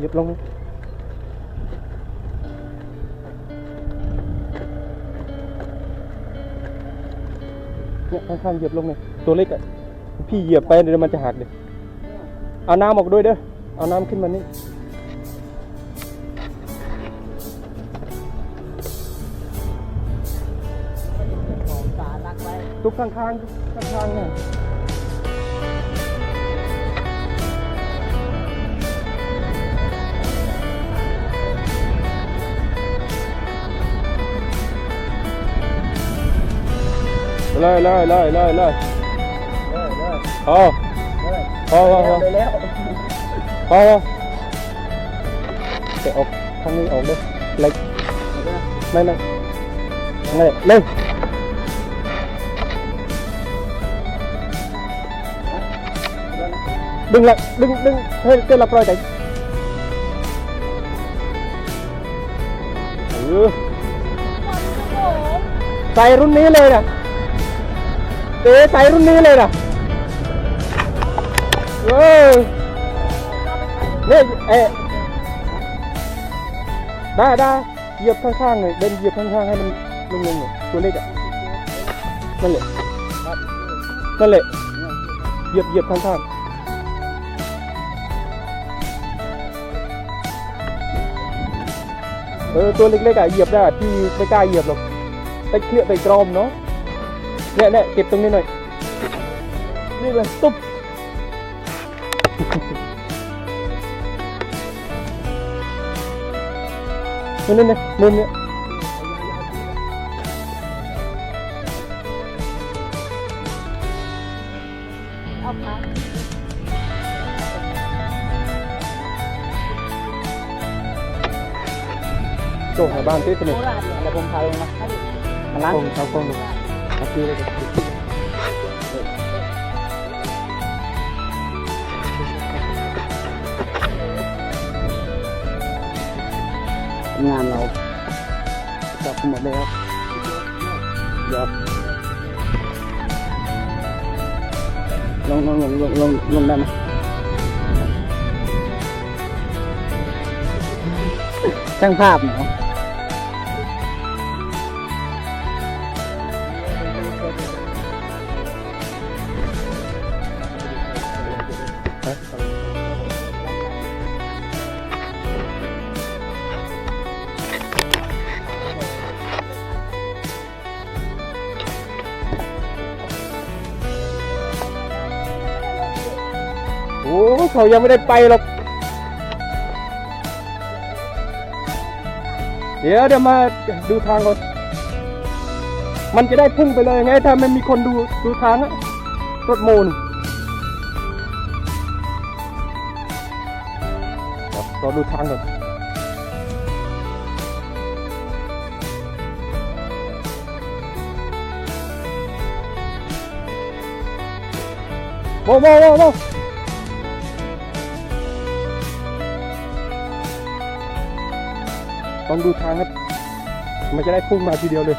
หยียบลงเนี่ยข้างๆเหยียบลงเลยตัวเล็กอะพี่เหยียบไปเดี๋ยวมันจะหักเลยเอาน้ำออกด้วยเด้อเอาน้ำขึ้นมานี่ทุกข้างๆทุกข้างๆเนี่ย เลยเลยเลยเลยเลยเออเออพอเออพอพอพอไปแล้วพอเตะออกข้างนี้ออกด้วยเล็กไม่ไม่ไม่เร็วดึงละดึงดึงเฮ้ยเกินละปล่อยใจเออใส่รุ่นนี้เลยนะ เตะใส่รุ่นนี้เลยนะเว้ยเนี่ยเอ๊ะได้ได้เหยียบข้างๆหน่อยเดินเหยียบข้างๆให้มันลงๆหน่อยตัวเล็กอะนั่นแหละนั่นแหละเหยียบเหยียบข้างๆเออตัวเล็กๆอะเหยียบได้พี่ไม่กล้าเหยียบหรอกไปเคลื่อนไปกรอมเนาะ เนี่ยเนี่ยเก็บตรงนี้หน่อย นี่เลยตุ๊บนี่นี่นี่มุมเนี้ยเอาขาโจ้หาบ้านที่สนิทโคราชเนี่ยเดี๋ยวผมพาลงนะมันล้างกล้องเอากล้องดูเอา ซื้อเลยงานเราจับหมดเลยครับลงลงลงลงลงลงได้ไหมช่างภาพเนาะ เขายังไม่ได้ไปหรอก เดี๋ยวเดี๋ยวมาดูทางก่อน มันจะได้พุ่งไปเลยไง ถ้าไม่มีคนดูดูทางอะรถโมนเรอดูทางก่อนโว้โว้โว้ โว้ต้องดูทางครับ มันจะได้พุ่งมาทีเดียวเลย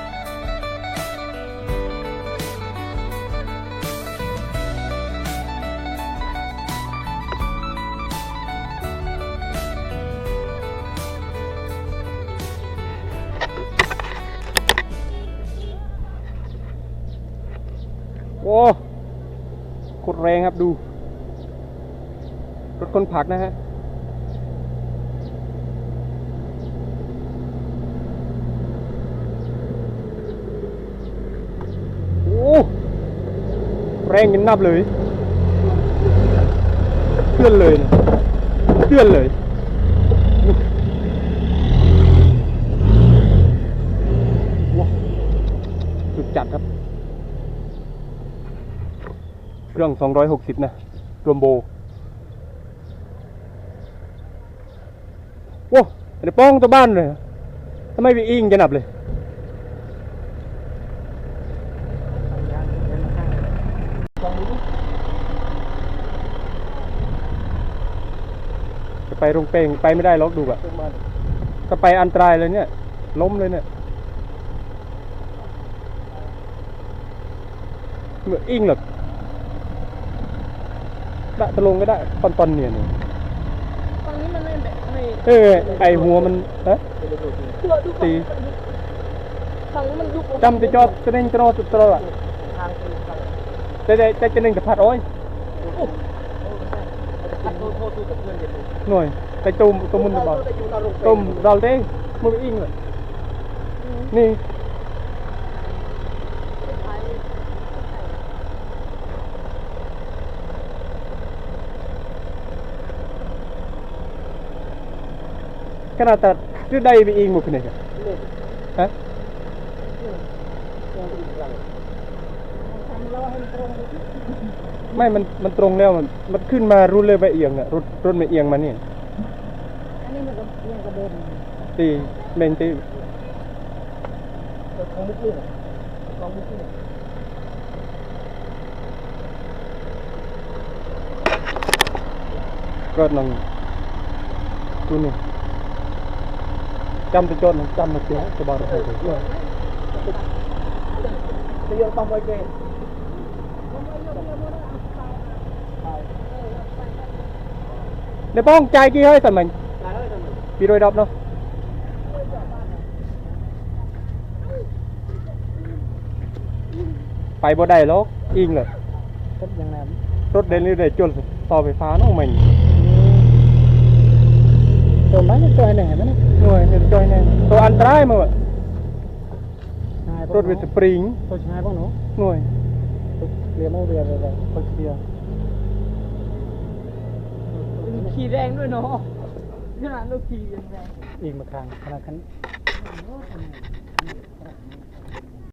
โอ้โคตรแรงครับดู รถคนผักนะฮะ โอ้ แรงกันนับเลย เพื่อนเลยนะเพื่อนเลยว้าวสุดจัดครับ เครื่อง 260 นะรวมโบว้าวเดี๋ยวป้องตัวบ้านเลยทำไมไปอิงจะหนับเลย จะไปโรงเปงไปไม่ได้ล็อกดูอะถ้าไปอันตรายเลยเนี่ย ล้มเลยเนี่ยเหมือนอิงหรอกได้ตะลงก็ได้ตอนตอนๆเนี่ยเนี่ยตรงนี้มันไม่แบบไม่เออไอหัวมันฮะเชื่อดูตีทางนี้มันยุบจำจะจอดจะเน่งตรอตรออะทางตีทางแต่แต่แต่จะเน่งกับผัดอ้อยพัดโทษโทษกับเพื่อน เด็กหน่อยไปตุ่มตุ่มมันบอกอยู่นรกตุ่ม เราเด้มืออิงเลยนี่ขนาดตัดชื่อใดไปอิงหมดคนนี้ฮะไม่มันมันตรงแล้วมันมันขึ้นมารุนเลยไปเอียงอะรถรถไม่เอียงมาเนี่ยอันนี้มันก็ยังกระเด็นตีเมนตีของมุกนี่ของมุกนี่ก็นังตัวนี้จำไปจดจำมาเสียจะบอกให้เลยจะยกปั๊มไว้เกณฑ์ เดี๋ยวป้องใจายกี่เฮ้ยสันมัน ได้เลยทำไมปีโดยดอบเนาะไปบ่ได้หรอกอิงเลยก็ยังไงรถเดินนี่ได้จนต่อไฟฟ้าเน้องมันตัวมันตัวไหนมันหน่วยเห็นจอยแน่ตัวอันตรายมั้งวะรถเวสปริงตัวชายบ้างหนูหน่วยเรียมเรียอะไรคนเดียว ขี่แรงด้วยเนาะขนาดลูกขี่ยังแรงอีกมาครั้งขนาดคัน